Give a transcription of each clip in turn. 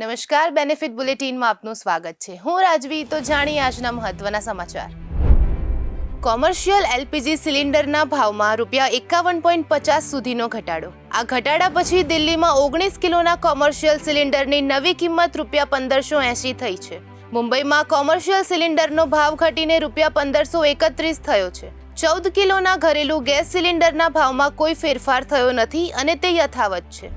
નમસ્કાર બેનિફિટ બુલેટિનમાં આપનું સ્વાગત છે. હું રાજવી, તો જાણીએ આજના મહત્વના સમાચાર. કોમર્શિયલ એલપીજી સિલિન્ડરના ભાવમાં રૂપિયા એકાવન પોઈન્ટ પચાસ સુધીનો ઘટાડો. આ ઘટાડા પછી દિલ્હીમાં ઓગણીસ કિલોના કોમર્શિયલ સિલિન્ડરની નવી કિંમત રૂપિયા પંદરસો એંશી થઈ છે. મુંબઈમાં કોમર્શિયલ સિલિન્ડરનો ભાવ ઘટીને રૂપિયા પંદરસો એકત્રીસ થયો છે. ચૌદ કિલોના ઘરેલું ગેસ સિલિન્ડરના ભાવમાં કોઈ ફેરફાર થયો નથી અને તે યથાવત છે.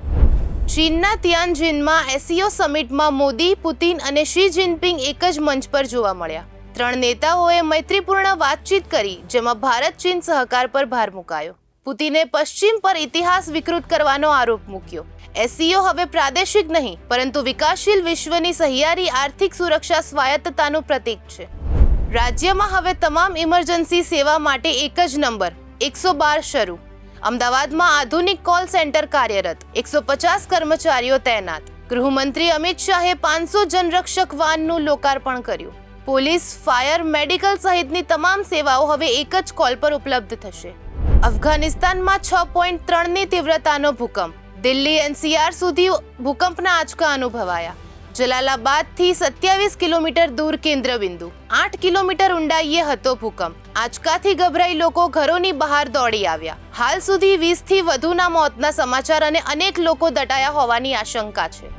ચીનના તિયાનજિનમાં એસીઓ સમિટમાં મોદી, પુતિન અને શી જિનપિંગ એક જ મંચ પર જોવા મળ્યા. ત્રણ નેતાઓએ મૈત્રીપૂર્ણ વાતચીત કરી, જેમાં ભારત ચીન સહકાર પર ભાર મુકાયો. પુતિને પશ્ચિમ પર ઇતિહાસ વિકૃત કરવાનો આરોપ મૂક્યો. એસીઓ હવે પ્રાદેશિક નહીં, પરંતુ વિકાસશીલ વિશ્વની સહિયારી આર્થિક સુરક્ષા સ્વાયત્તતાનું પ્રતીક છે. રાજ્યમાં હવે તમામ ઇમરજન્સી સેવા માટે એક જ નંબર, એકસો બાર શરૂ. અમદાવાદમાં આધુનિક કોલ સેન્ટર કાર્યરત. એકસો પચાસ કર્મચારીઓ તૈનાત. ગૃહમંત્રી અમિત શાહે પાંચસો જનરક્ષક વાનનું લોકાર્પણ કર્યું. પોલીસ, ફાયર, મેડિકલ સહિતની તમામ સેવાઓ હવે એક જ કોલ પર ઉપલબ્ધ થશે. અફઘાનિસ્તાનમાં છ પોઈન્ટ ત્રણની તીવ્રતાનો ભૂકંપ. દિલ્હી એનસીઆર સુધી ભૂકંપના આંચકા અનુભવાયા. જલાલાબાદથી સત્યાવીસ કિલોમીટર દૂર કેન્દ્રબિંદુ. આઠ કિલોમીટર ઊંડાઈએ હતો ભૂકંપ. આંચકાથી ગભરાઈ લોકો ઘરોની બહાર દોડી આવ્યા. હાલ સુધી વીસથી વધુના મોતના સમાચાર અને અનેક લોકો દટાયા હોવાની આશંકા છે.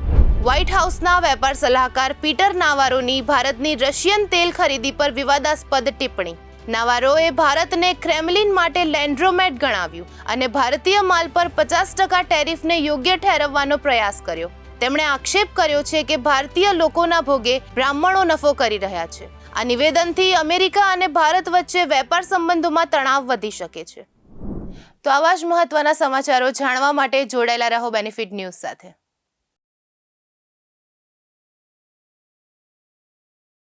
વ્હાઇટ હાઉસના વેપાર સલાહકાર પીટર નાવારોની ભારતની રશિયન તેલ ખરીદી પર વિવાદાસ્પદ ટિપ્પણી. નાવારોએ ભારતને ક્રેમલિન માટે લેન્ડ્રોમેટ ગણાવ્યું અને ભારતીય માલ પર પચાસ ટકા ટેરિફને યોગ્ય ઠેરવવાનો પ્રયાસ કર્યો. તેમણે આક્ષેપ કર્યો છે કે ભારતીય લોકોના ભોગે બ્રાહ્મણો નફો કરી રહ્યા છે. આ નિવેદનથી અમેરિકા અને ભારત વચ્ચે વેપાર સંબંધોમાં તણાવ વધી શકે છે. તો આવા જ મહત્વના સમાચારો જાણવા માટે જોડાયેલા રહો બેનિફિટ ન્યૂઝ સાથે.